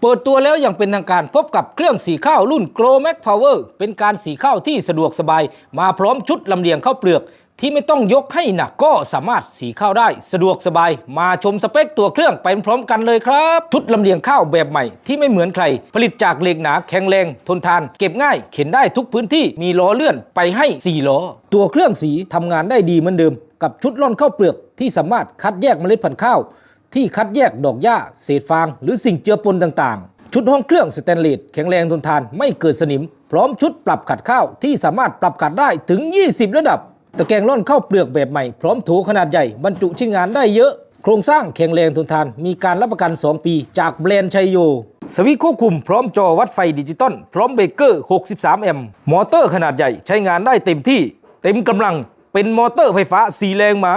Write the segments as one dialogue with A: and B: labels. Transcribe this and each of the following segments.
A: เปิดตัวแล้วอย่างเป็นทางการพบกับเครื่องสีข้าวรุ่น Grow Max Power เป็นการสีข้าวที่สะดวกสบาย มาพร้อมชุดลำเลียงข้าวเปลือก ที่ไม่ต้องยกให้หนักก็สามารถสีข้าวได้ สะดวกสบาย มาชมสเปคตัวเครื่องไปพร้อมกันเลยครับ ชุดลำเลียงข้าวแบบใหม่ที่ไม่เหมือนใคร ผลิตจากเหล็กหนาแข็งแรง ทนทาน เก็บง่าย เข็นได้ทุกพื้นที่มีล้อเลื่อนไปให้4ล้อตัวเครื่องสีทำงานได้ดีเหมือนเดิม กับชุดร่อนข้าวเปลือกที่สามารถคัดแยกเมล็ดพันธุ์ข้าว ที่คัดแยกดอกหญ้าเศษฟาง หรือสิ่งเจือปนต่างๆ ชุดห้องเครื่องสแตนเลสแข็งแรงทนทานไม่เกิดสนิม พร้อมชุดปรับขัดข้าวที่สามารถปรับขัดได้ถึง 20 ระดับ ตะแกรงร่อนข้าวเปลือกแบบใหม่ พร้อมโถขนาดใหญ่บรรจุชิ้นงานได้เยอะ โครงสร้างแข็งแรงทนทาน มีการรับประกัน 2 ปีจากแบรนด์ชัยโยสวิตควบคุมพร้อมจอวัดไฟดิจิตอลพร้อมเบรกเกอร์ 63 แอมป์มอเตอร์ขนาดใหญ่ใช้งานได้เต็มที่ เต็มกำลังเป็นมอเตอร์ไฟฟ้า4แรงม้า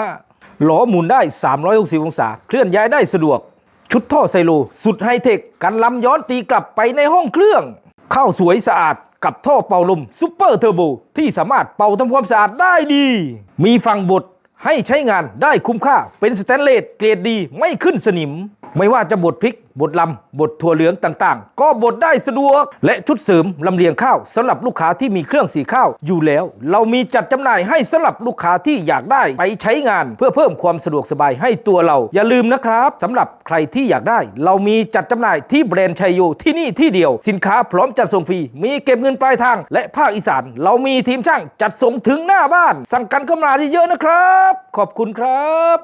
A: ล้อหมุนได้ 360 องศา เคลื่อนย้ายได้สะดวก ชุดท่อไซโล สุดไฮเทค กันลำย้อนตีกลับไปในห้องเครื่องเข้าสวยสะอาดกับท่อเป่าลมซูเปอร์เทอร์โบที่สามารถเป่าทำความสะอาดได้ดี มีฟังบดให้ใช้งานได้คุ้มค่าเป็นสแตนเลสเกรดดีไม่ขึ้นสนิม ไม่ว่าจะบดพริกบดลำบดถั่วเหลืองต่างๆ ก็บดได้สะดวก และชุดเสริมลำเลียงข้าวสำหรับลูกค้าที่มีเครื่องสีข้าวอยู่แล้ว เรามีจัดจำหน่ายให้สำหรับลูกค้าที่อยากได้ไปใช้งาน เพื่อเพิ่มความสะดวกสบายให้ตัวเรา อย่าลืมนะครับสำหรับใครที่อยากได้ เรามีจัดจำหน่ายที่แบรนด์ชัยโยที่นี่ที่เดียว สินค้าพร้อมจัดส่งฟรีมีเก็บเงินปลายทาง และภาคอีสานเรามีทีมช่างจัดส่งถึงหน้าบ้าน สั่งกันเข้ามาเยอะๆนะครับ ขอบคุณครับ